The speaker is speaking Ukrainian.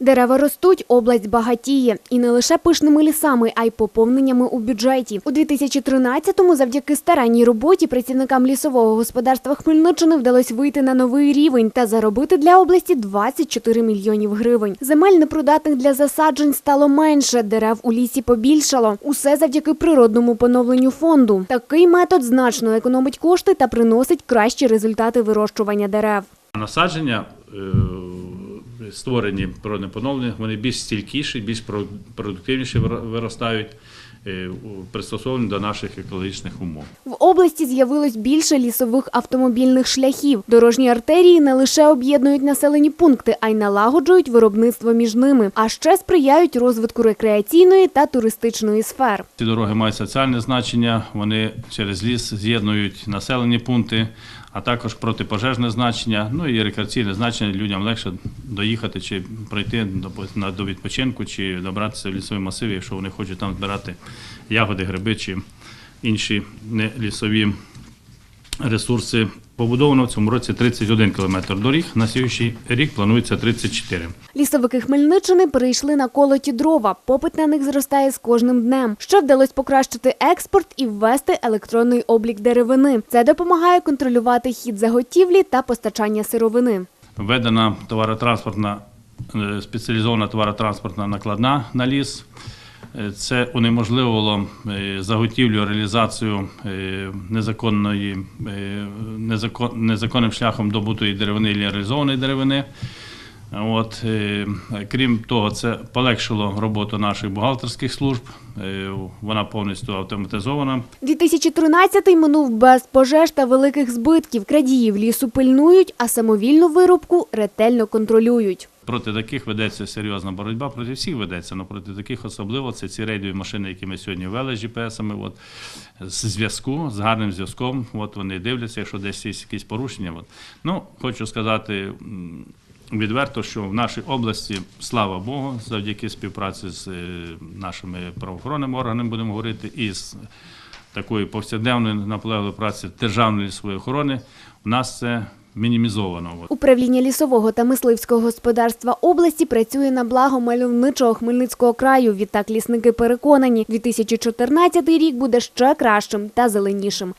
Дерева ростуть, область багатіє. І не лише пишними лісами, а й поповненнями у бюджеті. У 2013-му завдяки старанній роботі працівникам лісового господарства Хмельниччини вдалося вийти на новий рівень та заробити для області 24 мільйонів гривень. Земель непридатних для засаджень стало менше, дерев у лісі побільшало. Усе завдяки природному поновленню фонду. Такий метод значно економить кошти та приносить кращі результати вирощування дерев. Насадження, е, створені природне вони більш стількіші, більш про- продуктивніше виростають, е, пристосовані до наших екологічних умов. В області з'явилось більше лісових автомобільних шляхів. Дорожні артерії не лише об'єднують населені пункти, а й налагоджують виробництво між ними, а ще сприяють розвитку рекреаційної та туристичної сфер. Ці дороги мають соціальне значення, вони через ліс з'єднують населені пункти, а також протипожежне значення, ну і рекреаційне значення людям легше доїхати чи пройти до, до відпочинку, чи добратися в лісові масиви, якщо вони хочуть там збирати ягоди, гриби чи інші не лісові ресурси. Побудовано в цьому році 31 кілометр доріг. На сьогоднішній рік планується 34. Лісовики Хмельниччини перейшли на колоті дрова. Попит на них зростає з кожним днем. Ще вдалося покращити експорт і ввести електронний облік деревини. Це допомагає контролювати хід заготівлі та постачання сировини. Введена товаротранспортна е, спеціалізована товаротранспортна накладна на ліс. Е, Це унеможливило е, заготівлю, реалізацію е, незаконної, незаконним шляхом добутої деревини і реалізованої деревини. От, е, крім того, це полегшило роботу наших бухгалтерських служб. Е, Вона повністю автоматизована. 2013-й минув без пожеж та великих збитків. Крадіїв лісу пильнують, а самовільну вирубку ретельно контролюють. Проти таких ведеться серйозна боротьба, проти всіх ведеться, але проти таких особливо це ці рейдові машини, які ми сьогодні ввели з GPS-ами, от, з зв'язку, з гарним зв'язком. От вони дивляться, якщо десь є якісь порушення. От. Ну, хочу сказати відверто, що в нашій області, слава Богу, завдяки співпраці з е, нашими правоохоронними органами, будемо говорити, і з такої повсякденної наполегливої праці Державної лісової охорони, у нас це мінімізовано. Управління лісового та мисливського господарства області працює на благо мальовничого Хмельницького краю. Відтак лісники переконані, 2014 рік буде ще кращим та зеленішим.